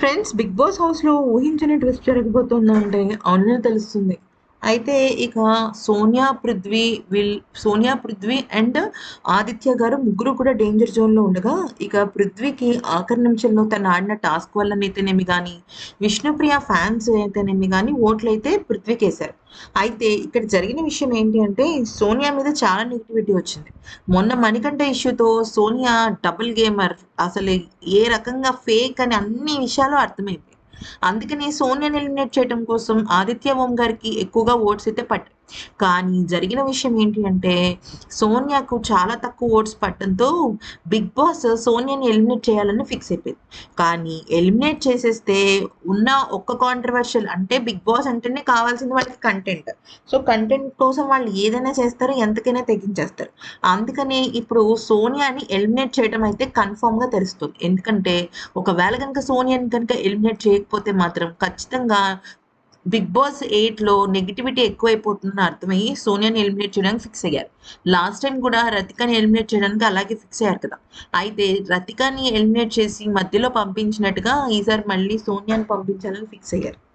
Friends big boss హౌస్లో ఊహించని twist జరగబోతుందంటే అవునే తెలుస్తుంది. అయితే ఇక సోనియా పృథ్వీ విల్ సోనియా పృథ్వీ అండ్ ఆదిత్య గారు ముగ్గురు కూడా డేంజర్ జోన్లో ఉండగా ఇక పృథ్వీకి ఆఖరి నిమిషంలో తను ఆడిన టాస్క్ వల్లనైతేనేమి కానీ విష్ణుప్రియ ఫ్యాన్స్ అయితేనేమి కానీ ఓట్లు అయితే పృథ్వీకి వేశారు అయితే ఇక్కడ జరిగిన విషయం ఏంటి అంటే సోనియా మీద చాలా నెగిటివిటీ వచ్చింది. మొన్న మణికంఠ ఇష్యూతో సోనియా డబుల్ గేమర్ అసలు ఏ రకంగా ఫేక్ అని అన్ని విషయాలు అర్థమైంది అందుకని సోనియాని ఎలిమినేట్ చేయడం కోసం ఆదిత్య ఓం గారికి ఎక్కువగా ఓట్స్ అయితే పట్ కానీ జరిగిన విషయం ఏంటి అంటే సోనియాకు చాలా తక్కువ ఓట్స్ పట్టడంతో బిగ్ బాస్ సోనియాని ఎలిమినేట్ చేయాలని ఫిక్స్ అయిపోయింది. కానీ ఎలిమినేట్ చేసేస్తే ఉన్న ఒక్క కాంట్రవర్షియల్ అంటే బిగ్ బాస్ అంటేనే కావాల్సింది వాళ్ళకి కంటెంట్ సో కంటెంట్ కోసం వాళ్ళు ఏదైనా చేస్తారు ఎంతకైనా తెగించేస్తారు. అందుకని ఇప్పుడు సోనియాని ఎలిమినేట్ చేయడం అయితే కన్ఫామ్గా తెలుస్తుంది. ఎందుకంటే ఒకవేళ కనుక సోనియాని కనుక ఎలిమినేట్ చేయకపోతే మాత్రం ఖచ్చితంగా బిగ్ బాస్ ఎయిట్లో నెగిటివిటీ ఎక్కువైపోతుందని అర్థమయ్యి సోనియాని ఎలిమినేట్ చేయడానికి ఫిక్స్ అయ్యారు. లాస్ట్ టైం కూడా రతికాని ఎలిమినేట్ చేయడానికి అలాగే ఫిక్స్ అయ్యారు కదా. అయితే రతికాని ఎలిమినేట్ చేసి మధ్యలో పంపించినట్టుగా ఈసారి మళ్ళీ సోనియాని పంపించాలని ఫిక్స్ అయ్యారు.